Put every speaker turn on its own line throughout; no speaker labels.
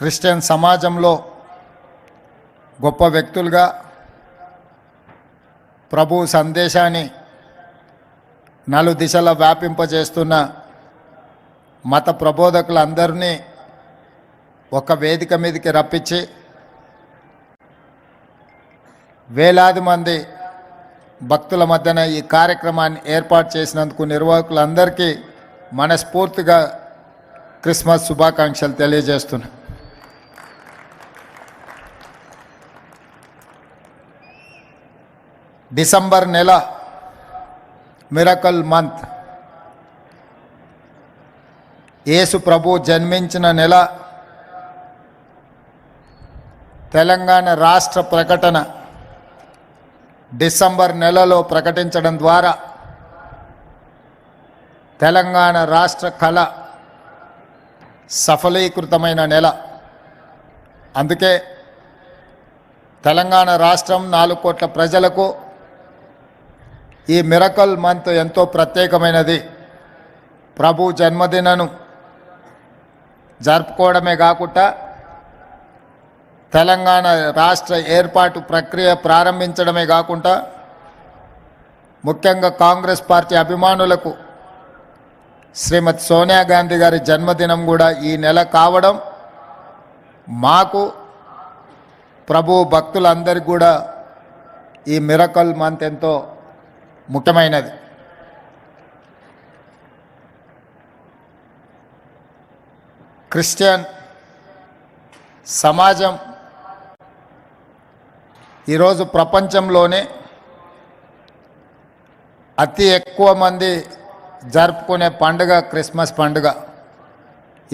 Christian సమాజంలో గొప్ప వ్యక్తులుగా ప్రభు సందేశాన్ని నలు దిశల వ్యాపింపజేస్తున్న మత ప్రబోధకులందరినీ ఒక వేదిక మీదకి రప్పించి వేలాది మంది భక్తుల మధ్యన ఈ కార్యక్రమాన్ని ఏర్పాటు చేసినందుకు నిర్వాహకులందరికీ మనస్ఫూర్తిగా క్రిస్మస్ శుభాకాంక్షలు తెలియజేస్తున్నాను. డిసెంబర్ నెల మిరకల్ మంత్. యేసు ప్రభు జన్మించిన నెల తెలంగాణ రాష్ట్ర ప్రకటన. డిసెంబర్ నెలలో ప్రకటించడం ద్వారా తెలంగాణ రాష్ట్ర కళ సఫలీకృతమైన నెల. అందుకే తెలంగాణ రాష్ట్రం నాలుగు కోట్ల ప్రజలకు ఈ మిరకల్ మంత్ ఎంతో ప్రత్యేకమైనది. ప్రభు జన్మదినను జరుపుకోవడమే కాకుండా తెలంగాణ రాష్ట్ర ఏర్పాటు ప్రక్రియ ప్రారంభించడమే కాకుండా ముఖ్యంగా కాంగ్రెస్ పార్టీ అభిమానులకు శ్రీమతి సోనియా గాంధీ గారి జన్మదినం కూడా ఈ నెల కావడం మాకు ప్రభు భక్తులందరికీ కూడా ఈ మిరకల్ మంత్ ఎంతో ముఖ్యమైనది. క్రిస్టియన్ సమాజం ఈరోజు ప్రపంచంలోనే అతి ఎక్కువ మంది జరుపుకునే పండుగ క్రిస్మస్ పండుగ.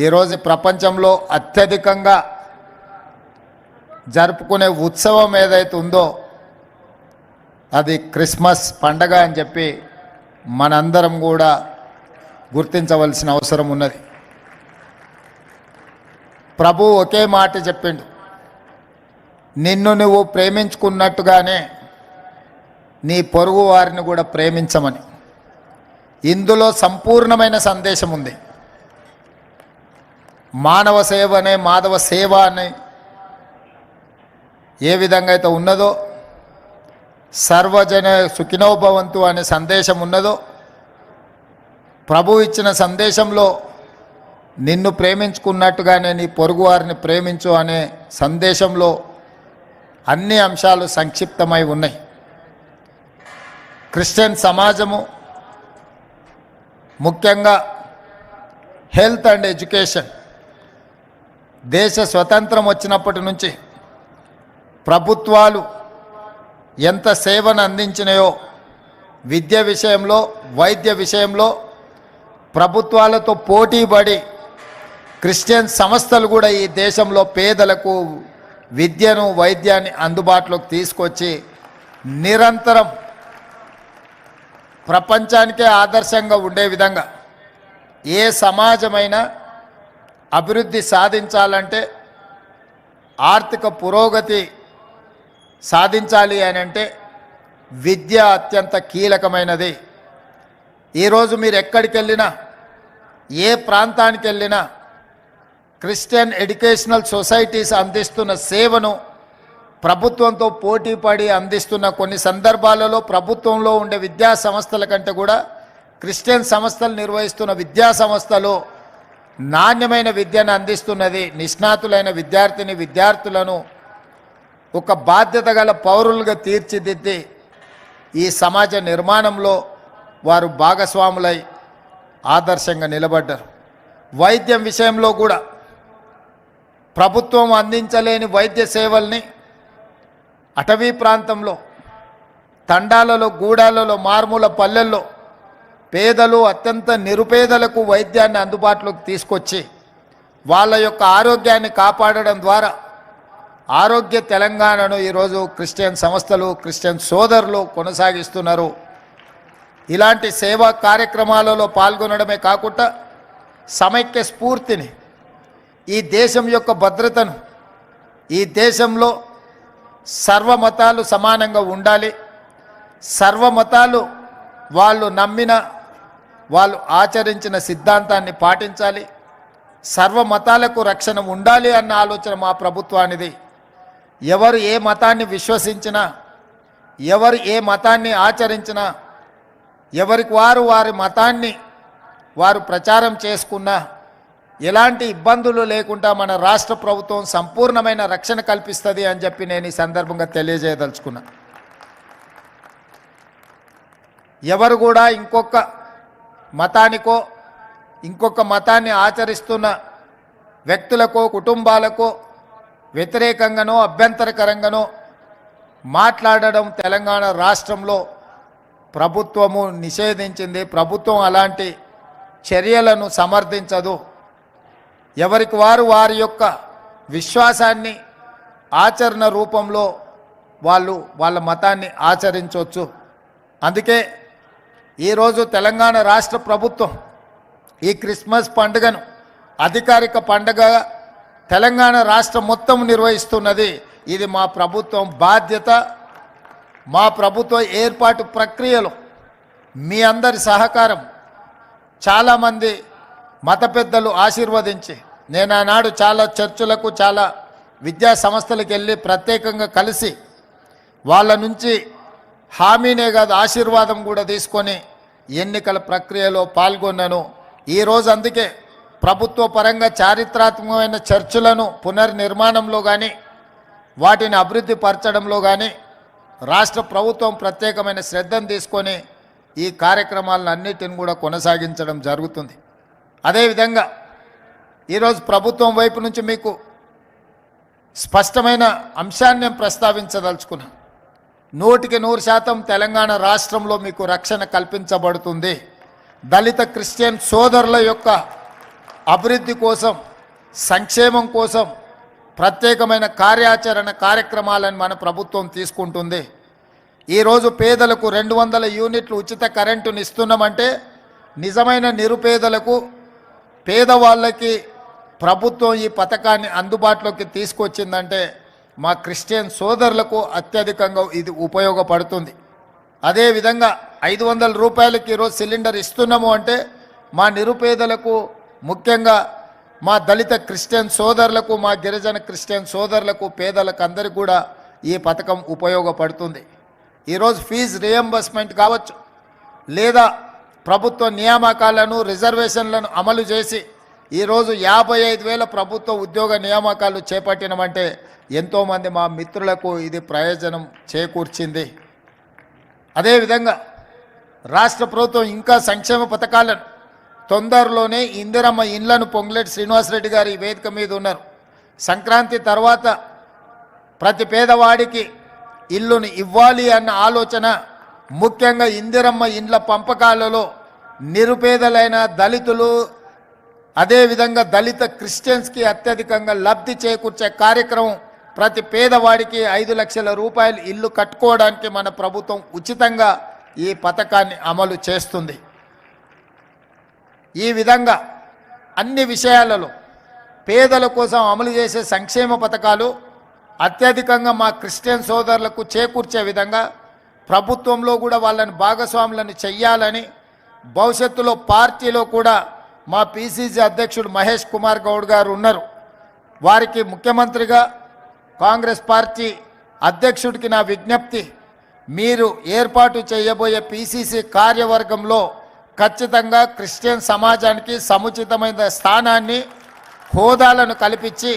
ఈరోజు ప్రపంచంలో అత్యధికంగా జరుపుకునే ఉత్సవం ఏదైతే ఉందో అది క్రిస్మస్ పండగ అని చెప్పి మనందరం కూడా గుర్తించవలసిన అవసరం ఉన్నది. ప్రభు ఒకే మాట చెప్పిండు. నిన్ను నువ్వు ప్రేమించుకున్నట్టుగానే నీ పొరుగు వారిని కూడా ప్రేమించమని. ఇందులో సంపూర్ణమైన సందేశం ఉంది. మానవ సేవనే మాధవ సేవ అని ఏ విధంగా అయితే ఉన్నదో సర్వజన సుఖినోభవంతు అనే సందేశం ఉన్నదో ప్రభు ఇచ్చిన సందేశంలో నిన్ను ప్రేమించుకున్నట్టుగానే నీ పొరుగువారిని ప్రేమించు అనే సందేశంలో అన్ని అంశాలు సంక్షిప్తమై ఉన్నాయి. క్రిస్టియన్ సమాజము ముఖ్యంగా హెల్త్ అండ్ ఎడ్యుకేషన్ దేశ స్వతంత్రం వచ్చినప్పటి నుంచి ప్రభుత్వాలు ఎంత సేవను అందించినాయో విద్య విషయంలో వైద్య విషయంలో ప్రభుత్వాలతో పోటీపడి క్రిస్టియన్ సంస్థలు కూడా ఈ దేశంలో పేదలకు విద్యను వైద్యాన్ని అందుబాటులోకి తీసుకొచ్చి నిరంతరం ప్రపంచానికే ఆదర్శంగా ఉండే విధంగా ఏ సమాజమైనా అభివృద్ధి సాధించాలంటే ఆర్థిక పురోగతి సాధించాలి అని అంటే విద్య అత్యంత కీలకమైనది. ఈరోజు మీరు ఎక్కడికి వెళ్ళినా ఏ ప్రాంతానికి వెళ్ళినా క్రిస్టియన్ ఎడ్యుకేషనల్ సొసైటీస్ అందిస్తున్న సేవను ప్రభుత్వంతో పోటీపడి అందిస్తున్న కొన్ని సందర్భాలలో ప్రభుత్వంలో ఉండే విద్యా సంస్థల కంటే కూడా క్రిస్టియన్ సంస్థలు నిర్వహిస్తున్న విద్యా సంస్థలు నాణ్యమైన విద్యను అందిస్తున్నది నిష్ణాతులైన విద్యార్థిని విద్యార్థులను ఒక బాధ్యత గల పౌరులుగా తీర్చిదిద్ది ఈ సమాజ నిర్మాణంలో వారు భాగస్వాములై ఆదర్శంగా నిలబడ్డారు. వైద్యం విషయంలో కూడా ప్రభుత్వం అందించలేని వైద్య సేవల్ని అటవీ ప్రాంతంలో తండాలలో గూడాలలో మారుమూల పల్లెల్లో పేదలు అత్యంత నిరుపేదలకు వైద్యాన్ని అందుబాటులోకి తీసుకొచ్చి వాళ్ళ యొక్క ఆరోగ్యాన్ని కాపాడడం ద్వారా ఆరోగ్య తెలంగాణను ఈరోజు క్రిస్టియన్ సంస్థలు క్రిస్టియన్ సోదరులు కొనసాగిస్తున్నారు. ఇలాంటి సేవా కార్యక్రమాలలో పాల్గొనడమే కాకుండా సమైక్య స్ఫూర్తిని ఈ దేశం యొక్క భద్రతను ఈ దేశంలో సర్వమతాలు సమానంగా ఉండాలి. సర్వమతాలు వాళ్ళు నమ్మిన వాళ్ళు ఆచరించిన సిద్ధాంతాన్ని పాటించాలి. సర్వ మతాలకు రక్షణ ఉండాలి అన్న ఆలోచన మా ప్రభుత్వానిది. ఎవరు ఏ మతాన్ని విశ్వసించినా ఎవరు ఏ మతాన్ని ఆచరించినా ఎవరికి వారు వారి మతాన్ని వారు ప్రచారం చేసుకున్నా ఎలాంటి ఇబ్బందులు లేకుండా మన రాష్ట్ర ప్రభుత్వం సంపూర్ణమైన రక్షణ కల్పిస్తుంది అని చెప్పి నేను ఈ సందర్భంగా తెలియజేయదలుచుకున్నా. ఎవరు కూడా ఇంకొక మతానికో ఇంకొక మతాన్ని ఆచరిస్తున్న వ్యక్తులకో కుటుంబాలకో వ్యతిరేకంగానో అభ్యంతరకరంగానో మాట్లాడడం తెలంగాణ రాష్ట్రంలో ప్రభుత్వము నిషేధించింది. ప్రభుత్వం అలాంటి చర్యలను సమర్థించదు. ఎవరికి వారు వారి యొక్క విశ్వాసాన్ని ఆచరణ రూపంలో వాళ్ళు వాళ్ళ మతాన్ని ఆచరించవచ్చు. అందుకే ఈరోజు తెలంగాణ రాష్ట్ర ప్రభుత్వం ఈ క్రిస్మస్ పండుగను అధికారిక పండుగ తెలంగాణ రాష్ట్రం మొత్తం నిర్వహిస్తున్నది. ఇది మా ప్రభుత్వం బాధ్యత మా ప్రభుత్వ ఏర్పాటు ప్రక్రియలో మీ అందరి సహకారం. చాలామంది మత పెద్దలు ఆశీర్వదించి నేను ఆనాడు చాలా చర్చలకు చాలా విద్యా సంస్థలకు వెళ్ళి ప్రత్యేకంగా కలిసి వాళ్ళ నుంచి హామీనే కాదు ఆశీర్వాదం కూడా తీసుకొని ఎన్నికల ప్రక్రియలో పాల్గొన్నాను. ఈరోజు అందుకే ప్రభుత్వ పరంగా చారిత్రాత్మకమైన చర్చులను పునర్నిర్మాణంలో కానీ వాటిని అభివృద్ధి పరచడంలో కానీ రాష్ట్ర ప్రభుత్వం ప్రత్యేకమైన శ్రద్ధను తీసుకొని ఈ కార్యక్రమాలను అన్నిటిని కూడా కొనసాగించడం జరుగుతుంది. అదేవిధంగా ఈరోజు ప్రభుత్వం వైపు నుంచి మీకు స్పష్టమైన అంశాన్ని నేను ప్రస్తావించదలుచుకున్నాను. నూటికి నూరు శాతం తెలంగాణ రాష్ట్రంలో మీకు రక్షణ కల్పించబడుతుంది. దళిత క్రిస్టియన్ సోదరుల యొక్క అభివృద్ధి కోసం సంక్షేమం కోసం ప్రత్యేకమైన కార్యాచరణ కార్యక్రమాలను మన ప్రభుత్వం తీసుకుంటుంది. ఈరోజు పేదలకు రెండు వందల యూనిట్లు ఉచిత కరెంటుని ఇస్తున్నామంటే నిజమైన నిరుపేదలకు పేదవాళ్ళకి ప్రభుత్వం ఈ పథకాన్ని అందుబాటులోకి తీసుకొచ్చిందంటే మా క్రిస్టియన్ సోదరులకు అత్యధికంగా ఇది ఉపయోగపడుతుంది. అదేవిధంగా ఐదు వందల రూపాయలకి ఈరోజు సిలిండర్ ఇస్తున్నాము అంటే మా నిరుపేదలకు ముఖ్యంగా మా దళిత క్రిస్టియన్ సోదరులకు మా గిరిజన క్రిస్టియన్ సోదరులకు పేదలకు అందరికీ కూడా ఈ పథకం ఉపయోగపడుతుంది. ఈరోజు ఫీజు రియంబర్స్మెంట్ కావచ్చు లేదా ప్రభుత్వ నియామకాలను రిజర్వేషన్లను అమలు చేసి ఈరోజు యాభై ఐదు వేల ప్రభుత్వ ఉద్యోగ నియామకాలు చేపట్టినమంటే ఎంతోమంది మా మిత్రులకు ఇది ప్రయోజనం చేకూర్చింది. అదేవిధంగా రాష్ట్ర ప్రభుత్వం ఇంకా సంక్షేమ పథకాలను తొందరలోనే ఇందిరమ్మ ఇండ్లను పొంగులేటి శ్రీనివాసరెడ్డి గారు ఈ వేదిక మీద ఉన్నారు. సంక్రాంతి తర్వాత ప్రతి పేదవాడికి ఇల్లును ఇవ్వాలి అన్న ఆలోచన ముఖ్యంగా ఇందిరమ్మ ఇండ్ల పంపకాలలో నిరుపేదలైన దళితులు అదేవిధంగా దళిత క్రిస్టియన్స్కి అత్యధికంగా లబ్ధి చేకూర్చే కార్యక్రమం ప్రతి పేదవాడికి ఐదు లక్షల రూపాయలు ఇల్లు కట్టుకోవడానికి మన ప్రభుత్వం ఉచితంగా ఈ పథకాన్ని అమలు చేస్తుంది. ఈ విధంగా అన్ని విషయాలలో పేదల కోసం అమలు చేసే సంక్షేమ పథకాలు అత్యధికంగా మా క్రిస్టియన్ సోదరులకు చేకూర్చే విధంగా ప్రభుత్వంలో కూడా వాళ్ళని భాగస్వాములను చెయ్యాలని భవిష్యత్తులో పార్టీలో కూడా మా పిసిసి అధ్యక్షుడు మహేష్ కుమార్ గౌడ్ గారు ఉన్నారు. వారికి ముఖ్యమంత్రిగా కాంగ్రెస్ పార్టీ అధ్యక్షుడికి నా విజ్ఞప్తి మీరు ఏర్పాటు చేయబోయే పిసిసి కార్యవర్గంలో ఖచ్చితంగా క్రిస్టియన్ సమాజానికి సముచితమైన స్థానాన్ని హోదాలను కల్పించి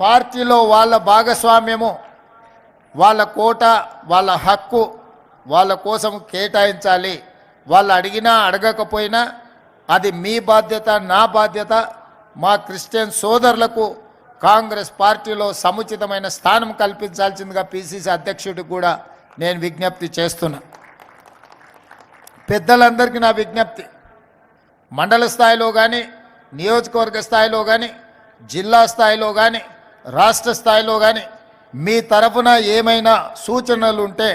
పార్టీలో వాళ్ళ భాగస్వామ్యము వాళ్ళ కోట వాళ్ళ హక్కు వాళ్ళ కోసం కేటాయించాలి. వాళ్ళు అడిగినా అడగకపోయినా అది మీ బాధ్యత నా బాధ్యత. మా క్రిస్టియన్ సోదరులకు కాంగ్రెస్ పార్టీలో సముచితమైన స్థానం కల్పించాల్సిందిగా పిసిసి అధ్యక్షుడికి కూడా నేను విజ్ఞప్తి చేస్తున్నా. పెద్దలందరికీ నా విజ్ఞప్తి. మండల స్థాయిలో కానీ నియోజకవర్గ స్థాయిలో కానీ జిల్లా స్థాయిలో కానీ రాష్ట్ర స్థాయిలో కానీ మీ తరఫున ఏమైనా సూచనలు ఉంటే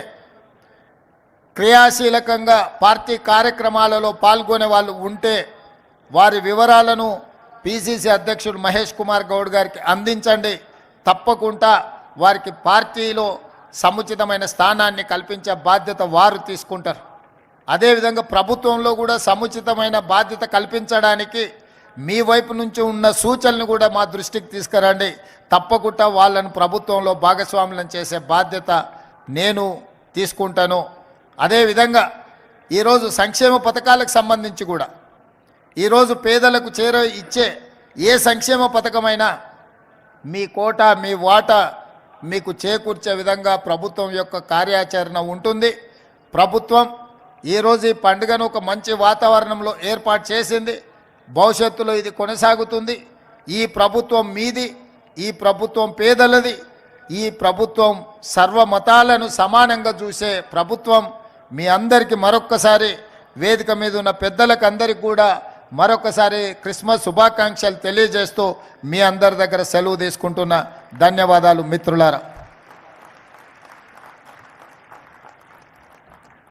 క్రియాశీలకంగా పార్టీ కార్యక్రమాలలో పాల్గొనే వాళ్ళు ఉంటే వారి వివరాలను పిసిసి అధ్యక్షుడు మహేష్ కుమార్ గౌడ్ గారికి అందించండి. తప్పకుండా వారికి పార్టీలో సముచితమైన స్థానాన్ని కల్పించే బాధ్యత వారు తీసుకుంటారు. అదేవిధంగా ప్రభుత్వంలో కూడా సముచితమైన బాధ్యత కల్పించడానికి మీ వైపు నుంచి ఉన్న సూచనలు కూడా మా దృష్టికి తీసుకురండి. తప్పకుండా వాళ్ళను ప్రభుత్వంలో భాగస్వాములను చేసే బాధ్యత నేను తీసుకుంటాను. అదేవిధంగా ఈరోజు సంక్షేమ పథకాలకు సంబంధించి కూడా ఈరోజు పేదలకు చేర ఇచ్చే ఏ సంక్షేమ పథకమైనా మీ కోట మీ వాటా మీకు చేకూర్చే విధంగా ప్రభుత్వం యొక్క కార్యాచరణ ఉంటుంది. ప్రభుత్వం ఈరోజు ఈ పండుగను ఒక మంచి వాతావరణంలో ఏర్పాటు చేసింది. భవిష్యత్తులో ఇది కొనసాగుతుంది. ఈ ప్రభుత్వం మీది ఈ ప్రభుత్వం పేదలది ఈ ప్రభుత్వం సర్వమతాలను సమానంగా చూసే ప్రభుత్వం మీ అందరికీ మరొక్కసారి వేదిక మీద ఉన్న పెద్దలకు అందరికీ కూడా మరొకసారి క్రిస్మస్ శుభాకాంక్షలు తెలియజేస్తూ మీ అందరి దగ్గర సెలవు తీసుకుంటున్న. ధన్యవాదాలు మిత్రులారా.